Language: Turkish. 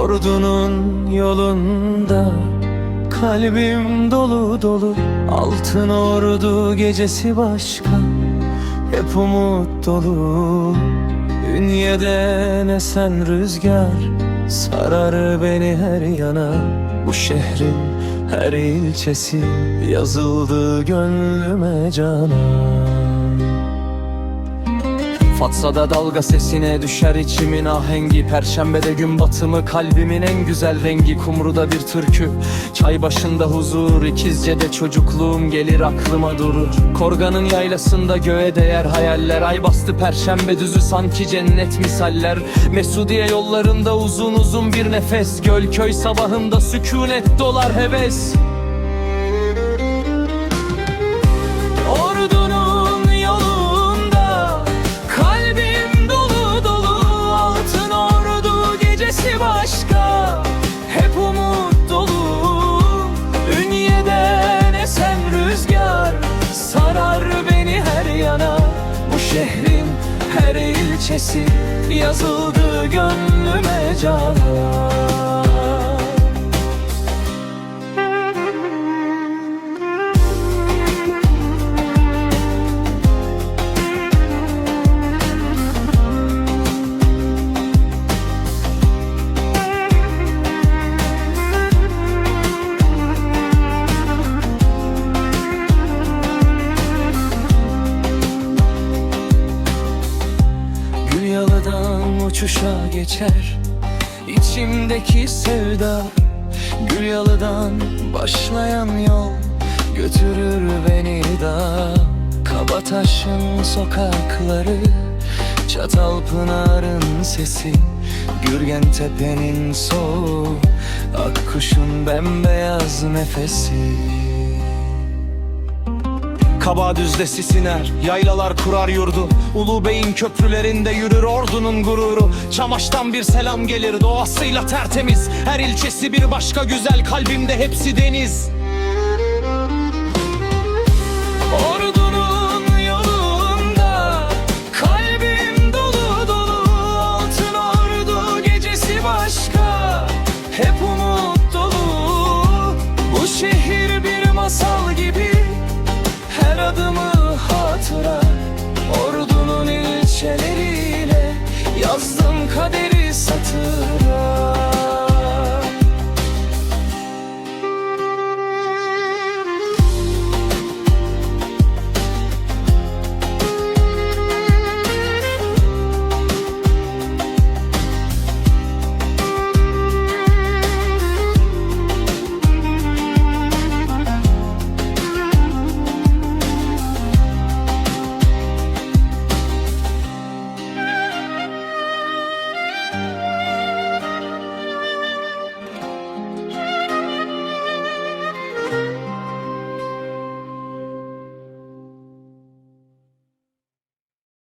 Ordunun yolunda Kalbim dolu dolu. Altın ordu gecesi başka Hep umut dolu. Ünye'den esen rüzgar Sarar beni her yana. Bu şehrin her ilçesi Yazıldı gönlüme canan Fatsa'da dalga sesine düşer içimin ahengi Perşembede gün batımı kalbimin en güzel rengi. Kumru'da bir türkü Çay başında huzur. İkizce'de çocukluğum gelir aklıma durur. Korgan'ın yaylasında göğe değer hayaller. Ay bastı perşembe düzü sanki cennet misaller. Mesudiye yollarında uzun uzun bir nefes. Gölköy sabahında sükunet dolar heves şehrin her ilçesi Yazıldı gönlüme canan uçuşa geçer. İçimdeki sevda Gül yalıdan başlayan yol Götürür beni da. Kabataş'ın sokakları Çatalpınar'ın sesi Gürgen Tepe'nin soğuğu Akkuş'un bembeyaz nefesi Kaba düzde sisiner Yaylalar kurar yurdu. Ulu Bey'in köprülerinde yürür ordunun gururu. Çamaş'tan bir selam gelir Doğasıyla tertemiz. Her ilçesi bir başka güzel Kalbimde hepsi deniz. Ordu